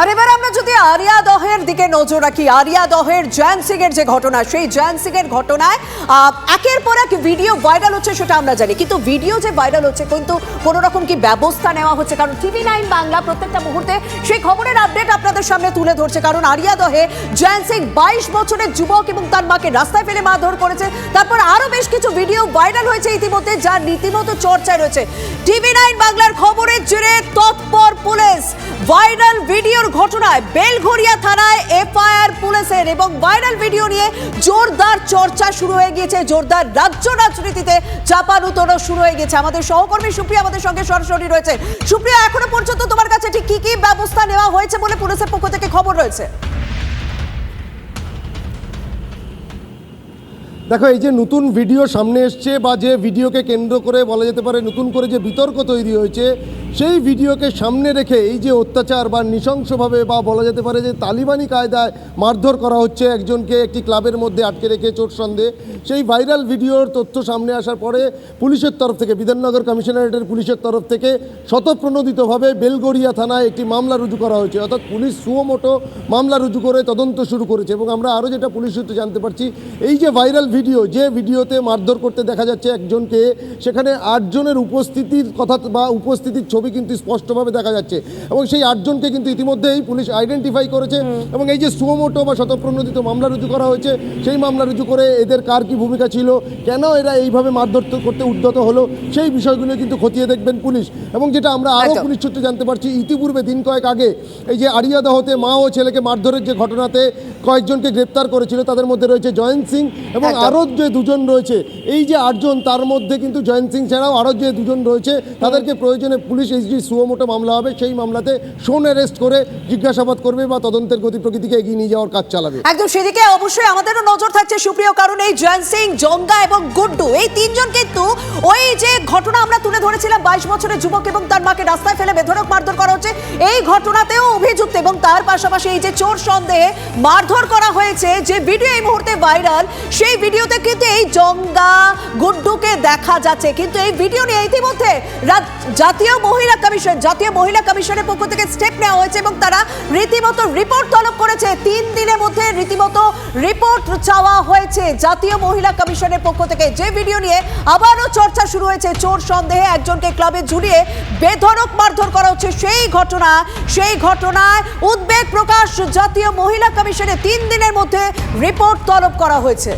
আর এবার আমরা যদি আরিয়া দহের দিকে নজর রাখি, আরিয়া দহের জয়ন্ত সিং এর যে ঘটনা, সেই জয়ন্ত সিং এর ঘটনায় একের পর এক ভিডিও ভাইরাল হচ্ছে সেটা আমরা জানি। কিন্তু ভিডিও যে ভাইরাল হচ্ছে, কিন্তু কোনো রকম কি ব্যবস্থা নেওয়া হচ্ছে? কারণ টিভি নাইন বাংলা প্রত্যেকটা মুহূর্তে সেই খবরের আপডেট আপনাদের সামনে তুলে ধরছে। কারণ আরিয়া দহে জয়ন্ত সিং বাইশ বছরের যুবক এবং তার মাকে রাস্তায় ফেলে মারধর করেছে। তারপর আরও বেশ কিছু ভিডিও ভাইরাল হয়েছে ইতিমধ্যে, যা রীতিমতো চর্চায় রয়েছে। টিভি নাইন বাংলার খবরের জেরে তৎপর পুলিশ, ভাইরাল ভিডিওর ঘটনায় বেলঘরিয়া থানায় এফআইআর পুলিশের এবং ভাইরাল ভিডিও নিয়ে জোরদার চর্চা শুরু হয়ে গিয়েছে। জোরদার রাজ্য রাজনীতিতে শুরু হয়ে গেছে আমাদের সহকর্মী সুপ্রিয়া আমাদের সঙ্গে সরাসরি রয়েছে। সুপ্রিয়া, এখনও পর্যন্ত তোমার কাছে ঠিক কি কি ব্যবস্থা নেওয়া হয়েছে বলে পুলিশের পক্ষ থেকে খবর রয়েছে? দেখো, এই যে নতুন ভিডিও সামনে এসছে বা যে ভিডিওকে কেন্দ্র করে বলা যেতে পারে নতুন করে যে বিতর্ক তৈরি হয়েছে সেই ভিডিওকে সামনে রেখে এই যে অত্যাচার বা নৃশংসভাবে বা বলা যেতে পারে যে তালিবানি কায়দায় মারধর করা হচ্ছে একজনকে একটি ক্লাবের মধ্যে আটকে রেখে চোট সন্দেহে সেই ভাইরাল ভিডিওর তথ্য সামনে আসার পরে পুলিশের তরফ থেকে, বিধাননগর কমিশনারেটের পুলিশের তরফ থেকে স্বতঃপ্রণোদিতভাবে বেলগড়িয়া থানায় একটি মামলা রুজু করা হয়েছে। অর্থাৎ পুলিশ সুমোটো মামলা রুজু করে তদন্ত শুরু করেছে এবং আমরা আরও যেটা পুলিশ সূত্রে জানতে পারছি, এই যে ভাইরাল ভিডিও, যে ভিডিওতে মারধর করতে দেখা যাচ্ছে একজনকে, সেখানে আটজনের উপস্থিতির কথা বা উপস্থিতির ছবি কিন্তু স্পষ্টভাবে দেখা যাচ্ছে। এবং সেই আটজনকে কিন্তু ইতিমধ্যেই পুলিশ আইডেন্টিফাই করেছে এবং এই যে সুমোটো বা স্বতঃপ্রণোদিত মামলা রুজু করা হয়েছে সেই মামলা রুজু করে এদের কার কি ভূমিকা ছিল কেন এরা এইভাবে মারধর করতে উদ্যত হলো সেই বিষয়গুলো কিন্তু খতিয়ে দেখবেন পুলিশ। এবং যেটা আমরা আরও পুলিশ সূত্রে জানতে পারছি ইতিপূর্বে দিন কয়েক আগে এই যে আরিয়াদহতে মা ও ছেলেকে মারধরের যে ঘটনাতে কয়েকজনকে গ্রেপ্তার করেছিল তাদের মধ্যে রয়েছে জয়ন্ত সিং এবং আরও যে দুজন রয়েছে। এই যে আটজন তার মধ্যে কিন্তু জয়ন্ত সিং ছাড়াও আরও যে দুজন রয়েছে। তাদেরকে প্রয়োজনে পুলিশ যে সুয়োমোটো মামলা হবে সেই মামলাতে সোন অ্যারেস্ট করে জিজ্ঞাসাবাদ করবে বা তদন্তের গতি প্রকৃতিকে এগিয়ে নিয়ে যাওয়ার কাজ চালাবে। একদম সেদিকে অবশ্যই আমাদেরও নজর থাকছে সুপ্রিয় কারণ এই জয়ন্ত সিং জঙ্গা এবং গুড্ডু এই তিনজন কিন্তু ওই যে ঘটনা আমরা তুলে ধরেছিলাম বাইশ বছরের যুবক এবং তার মাকে রাস্তায় ফেলে বেধরক মারধর করা হচ্ছে এই ঘটনাতেও অভিযুক্ত এবং তার পাশাপাশি এই যে চোর সন্দেহে মারধর করা হয়েছে যে ভিডিও এই মুহূর্তে ভাইরাল সেই ভিডিওতে কিন্তু এই জঙ্গা গুড্ডুকে দেখা যাচ্ছে। কিন্তু এই ভিডিও নিয়ে ইতিমধ্যে জাতীয় মহিলা কমিশন জাতীয় মহিলা কমিশনের পক্ষ থেকে স্টেপ নেওয়া হয়েছে এবং তারা রীতিমতো রিপোর্ট তলব করেছে। তিন দিনের মধ্যে রীতিমতো রিপোর্ট চাওয়া হয়েছে জাতীয় মহিলা কমিশনের পক্ষ থেকে। যে ভিডিও নিয়ে আবারও চর্চা শুরু হয়েছে, চোর সন্দেহে একজনকে ক্লাবে ঝুলিয়ে বেধড়ক মারধর করা হচ্ছে। সেই ঘটনা, সেই ঘটনায় উদ্বেগ প্রকাশ জাতীয় মহিলা কমিশনে তিন দিনের মধ্যে রিপোর্ট তলব করা হয়েছে।